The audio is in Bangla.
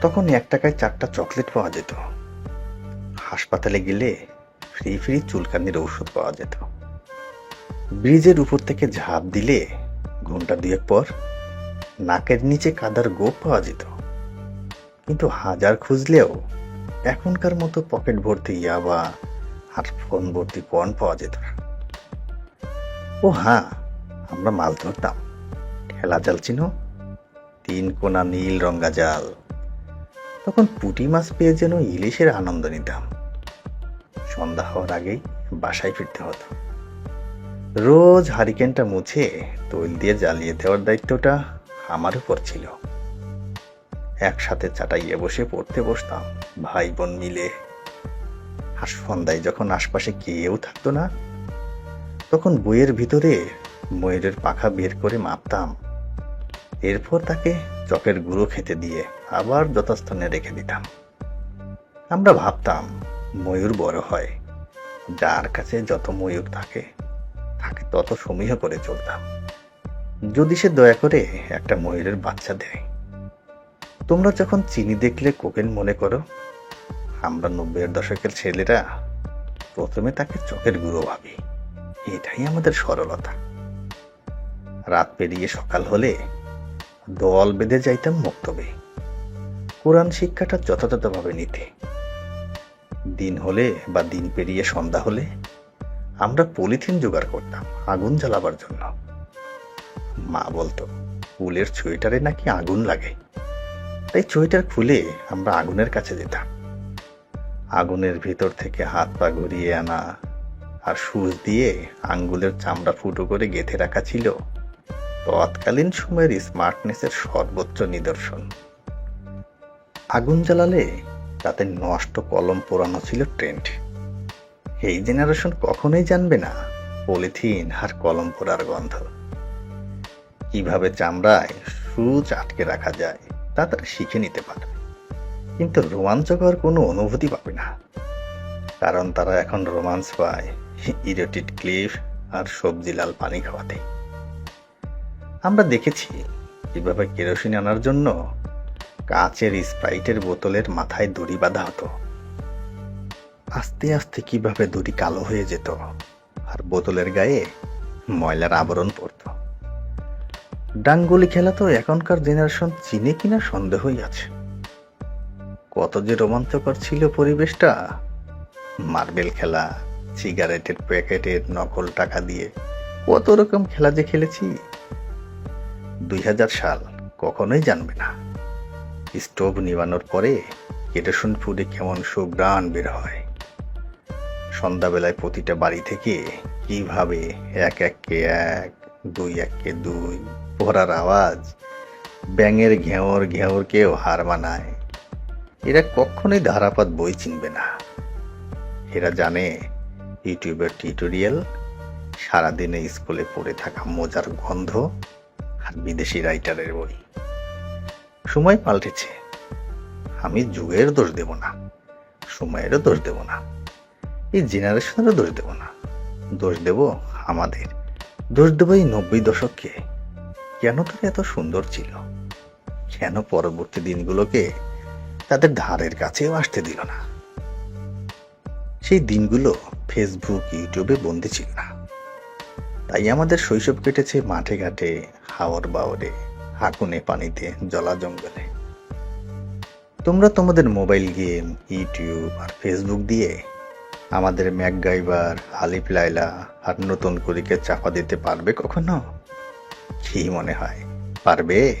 তখন এক টাকায় চারটা চকলেট পাওয়া যেত। হাসপাতালে গেলে ফ্রি ফ্রি চুলকানির ঔষধ পাওয়া যেত। ব্রিজের উপর থেকে ঝাঁপ দিলে ঘণ্টা দুয়েক পর নাকের নিচে কাদার গোপ পাওয়া যেত। কিন্তু হাজার খুঁজলেও এখনকার মতো পকেট ভর্তি ইয়াবা আর ফোন ভর্তি পণ পাওয়া যেত না। ও হ্যাঁ আমরা মাছ ধরতাম। ঠেলা জাল চিনো, তিন কোনা নীল রঙ্গা জাল তখন পুঁটি মাছ পেয়ে যেন ইলিশের আনন্দ নিতাম। সন্ধ্যা হওয়ার আগেই বাসায় ফিরতে হতো। রোজ হারিকেনটা মুছে তৈল দিয়ে জ্বালিয়ে দেওয়ার দায়িত্বটা আমার উপর ছিল। একসাথে চাটাইয়ে বসে পড়তে বসতাম ভাই বোন মিলে। আর সন্ধ্যায় যখন আশপাশে কেউ থাকতো না, তখন বইয়ের ভিতরে ময়ূরের পাখা বের করে মাপতাম। এরপর তাকে চকের গুঁড়ো খেতে দিয়ে আবার যথাস্থানে রেখে দিতাম। আমরা ভাবতাম, ময়ূর বড় হয়। যার কাছে যত ময়ূর থাকে, তাকে তত সমীহ করে চলতাম। যদি সে দয়া করে একটা ময়ূরের বাচ্চা দেয়। তোমরা যখন চিনি দেখলে কোকেন মনে করো, আমরা নব্বইয়ের দশকের ছেলেরা প্রথমে তাকে চোখের গুঁড়ো ভাবি। এটাই আমাদের সরলতা। রাত পেরিয়ে সকাল হলে দল বেঁধে যাইতাম মক্তবে কোরআন শিক্ষাটা যথাযথভাবে নিতে। দিন হলে বা দিন পেরিয়ে সন্ধ্যা হলে আমরা পলিথিন জোগাড় করতাম, আগুন জ্বালাবার জন্য। মা বলতো, উলের সোয়েটারে নাকি আগুন লাগে? তাই সোয়েটার খুলে আমরা আগুনের কাছে যেতাম। আগুনের ভিতর থেকে হাত পা ঘুরিয়ে আনা আর সুচ দিয়ে আঙ্গুলের চামড়া ফুটো করে গেঁথে রাখা ছিল তৎকালীন সময়ের স্মার্টনেসের সর্বোচ্চ নিদর্শন। আগুন জ্বালালে তাতে নষ্ট কলম পোড়ানো ছিল ট্রেন্ড এই জেনারেশন কখনোই জানবে না পলিথিন আর কলম পোড়ার গন্ধ। কীভাবে চামড়ায় সুচ আটকে রাখা যায় তা তারা শিখে নিতে পারবে। কিন্তু রোমাঞ্চকর কোনো অনুভূতি পাবে না। কারণ তারা এখন রোমান্স পায় ইরোটিড ক্লিফ আর সবজি লাল পানি খাওয়াতে। আমরা দেখেছি কীভাবে কেরোসিন আনার জন্য কাচের স্প্রাইটের বোতলের মাথায় দড়ি বাঁধা হতো। আস্তে আস্তে কীভাবে দড়ি কালো হয়ে যেত, আর বোতলের গায়ে ময়লার আবরণ পড়ত। ডাঙ্গুলি খেলা তো এখনকার জেনারেশন চিনে কিনা সন্দেহই আছে। কত যে রোমাঞ্চকর ছিল পরিবেশটা, মার্বেল খেলা, সিগারেটের প্যাকেটের নকল টাকা দিয়ে, কত রকম খেলা যে খেলেছি। দুই হাজার সাল কখনোই জানবে না। স্টোভ নিবানোর পরে কেরোসিন ফুডে কেমন সুগ্রাণ বের হয়। সন্ধ্যাবেলায় প্রতিটা বাড়ি থেকে কীভাবে এক এককে এক, দুই এককে দুই পড়ার আওয়াজ, ব্যাঙের ঘেঁওর ঘেঁওরকেও হার মানায়। এরা কখনোই ধারাপাত বই চিনবে না। এরা জানে ইউটিউবের টিউটোরিয়াল, সারাদিনে স্কুলে পড়ে থাকা মজার গন্ধ আর বিদেশি রাইটারের বই সময় পাল্টেছে। আমি যুগের দোষ দেব না। সময়েরও দোষ দেব না। এই জেনারেশনেরও দোষ দেব না। দোষ দেব আমাদের। দোষ দেব এই নব্বই দশককে। কেন তারা এত সুন্দর ছিল? কেন পরবর্তী দিনগুলোকে তাদের ধারের কাছেও আসতে দিল না? সেই দিনগুলো ফেসবুক ইউটিউবে বন্দি ছিল না। তাই আমাদের শৈশব কেটেছে মাঠে ঘাটে, হাওর বাওরে, হাকুনে পানিতে, জলা জঙ্গলে। তোমরা তোমাদের মোবাইল গেম, ইউটিউব আর ফেসবুক দিয়ে আমাদের ম্যাকগাইবার, আলিফ লাইলা আর নতুন করিকে চাপা দিতে পারবে কখনো? কি মনে হয়? পারবে?